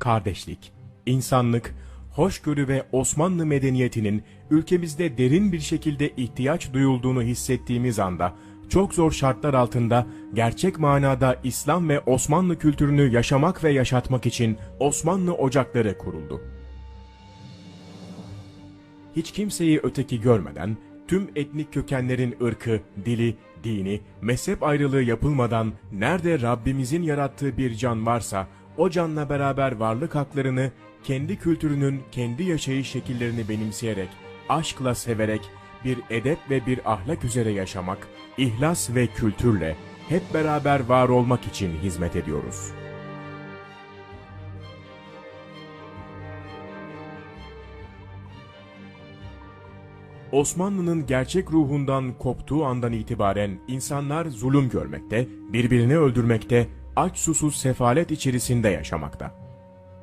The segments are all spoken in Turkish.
kardeşlik, insanlık, hoşgörü ve Osmanlı medeniyetinin ülkemizde derin bir şekilde ihtiyaç duyulduğunu hissettiğimiz anda çok zor şartlar altında gerçek manada İslam ve Osmanlı kültürünü yaşamak ve yaşatmak için Osmanlı Ocakları kuruldu. Hiç kimseyi öteki görmeden, tüm etnik kökenlerin ırkı, dili, dini, mezhep ayrılığı yapılmadan nerede Rabbimizin yarattığı bir can varsa o canla beraber varlık haklarını kendi kültürünün kendi yaşayış şekillerini benimseyerek, aşkla severek bir edep ve bir ahlak üzere yaşamak, ihlas ve kültürle hep beraber var olmak için hizmet ediyoruz. Osmanlı'nın gerçek ruhundan koptuğu andan itibaren insanlar zulüm görmekte, birbirini öldürmekte, aç susuz sefalet içerisinde yaşamakta.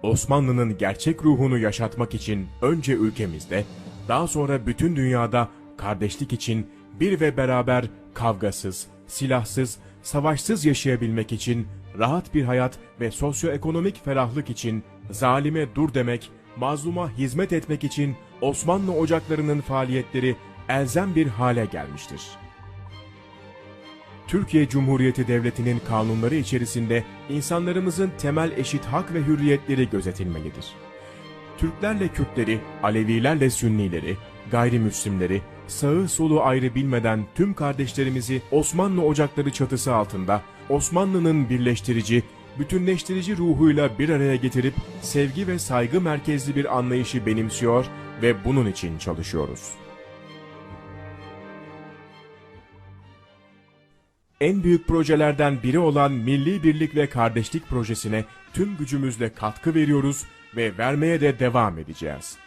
Osmanlı'nın gerçek ruhunu yaşatmak için önce ülkemizde, daha sonra bütün dünyada kardeşlik için bir ve beraber kavgasız, silahsız, savaşsız yaşayabilmek için rahat bir hayat ve sosyoekonomik ferahlık için zalime dur demek, mazluma hizmet etmek için Osmanlı ocaklarının faaliyetleri elzem bir hale gelmiştir. Türkiye Cumhuriyeti Devleti'nin kanunları içerisinde insanlarımızın temel eşit hak ve hürriyetleri gözetilmelidir. Türklerle Kürtleri, Alevilerle Sünnileri, gayrimüslimleri, sağı solu ayrı bilmeden tüm kardeşlerimizi Osmanlı ocakları çatısı altında Osmanlı'nın birleştirici, bütünleştirici ruhuyla bir araya getirip sevgi ve saygı merkezli bir anlayışı benimsiyor ve bunun için çalışıyoruz. En büyük projelerden biri olan Milli Birlik ve Kardeşlik Projesi'ne tüm gücümüzle katkı veriyoruz ve vermeye de devam edeceğiz.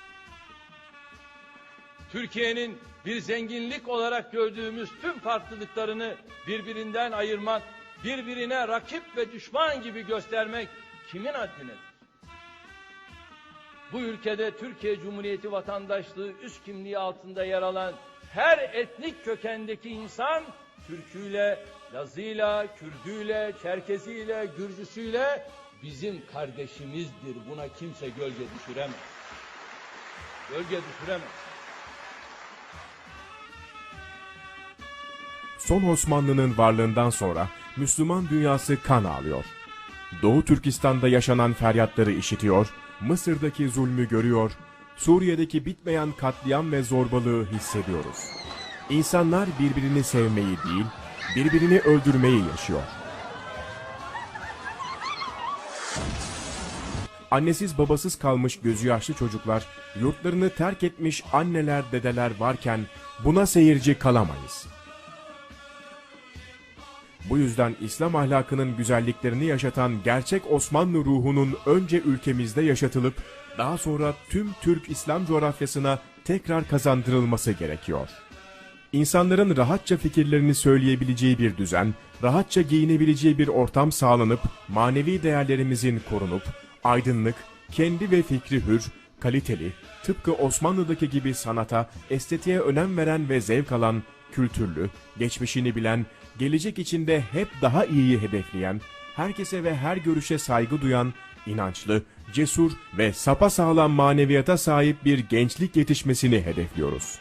Türkiye'nin bir zenginlik olarak gördüğümüz tüm farklılıklarını birbirinden ayırmak, birbirine rakip ve düşman gibi göstermek kimin haddinedir? Bu ülkede Türkiye Cumhuriyeti vatandaşlığı üst kimliği altında yer alan her etnik kökendeki insan Türküyle, Lazıyla, Kürdüyle, Çerkeziyle, Gürcüsüyle bizim kardeşimizdir. Buna kimse gölge düşüremez. Gölge düşüremez. Son Osmanlı'nın varlığından sonra Müslüman dünyası kan ağlıyor. Doğu Türkistan'da yaşanan feryatları işitiyor, Mısır'daki zulmü görüyor, Suriye'deki bitmeyen katliam ve zorbalığı hissediyoruz. İnsanlar birbirini sevmeyi değil, birbirini öldürmeyi yaşıyor. Annesiz babasız kalmış gözü yaşlı çocuklar, yurtlarını terk etmiş anneler dedeler varken buna seyirci kalamayız. Bu yüzden İslam ahlakının güzelliklerini yaşatan gerçek Osmanlı ruhunun önce ülkemizde yaşatılıp daha sonra tüm Türk İslam coğrafyasına tekrar kazandırılması gerekiyor. İnsanların rahatça fikirlerini söyleyebileceği bir düzen, rahatça giyinebileceği bir ortam sağlanıp manevi değerlerimizin korunup aydınlık, kendi ve fikri hür, kaliteli, tıpkı Osmanlı'daki gibi sanata, estetiğe önem veren ve zevk alan, kültürlü, geçmişini bilen, gelecek içinde hep daha iyiyi hedefleyen, herkese ve her görüşe saygı duyan, inançlı, cesur ve sapasağlam maneviyata sahip bir gençlik yetişmesini hedefliyoruz.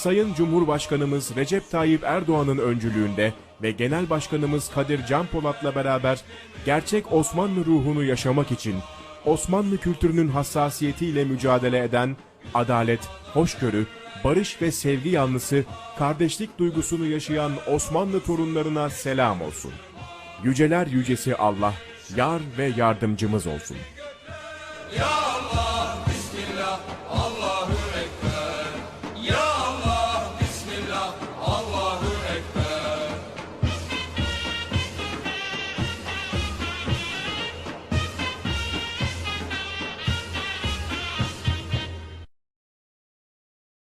Sayın Cumhurbaşkanımız Recep Tayyip Erdoğan'ın öncülüğünde ve Genel Başkanımız Kadir Canpolat'la beraber gerçek Osmanlı ruhunu yaşamak için Osmanlı kültürünün hassasiyetiyle mücadele eden adalet, hoşgörü, barış ve sevgi yanlısı kardeşlik duygusunu yaşayan Osmanlı torunlarına selam olsun. Yüceler yücesi Allah, yar ve yardımcımız olsun. Ya Allah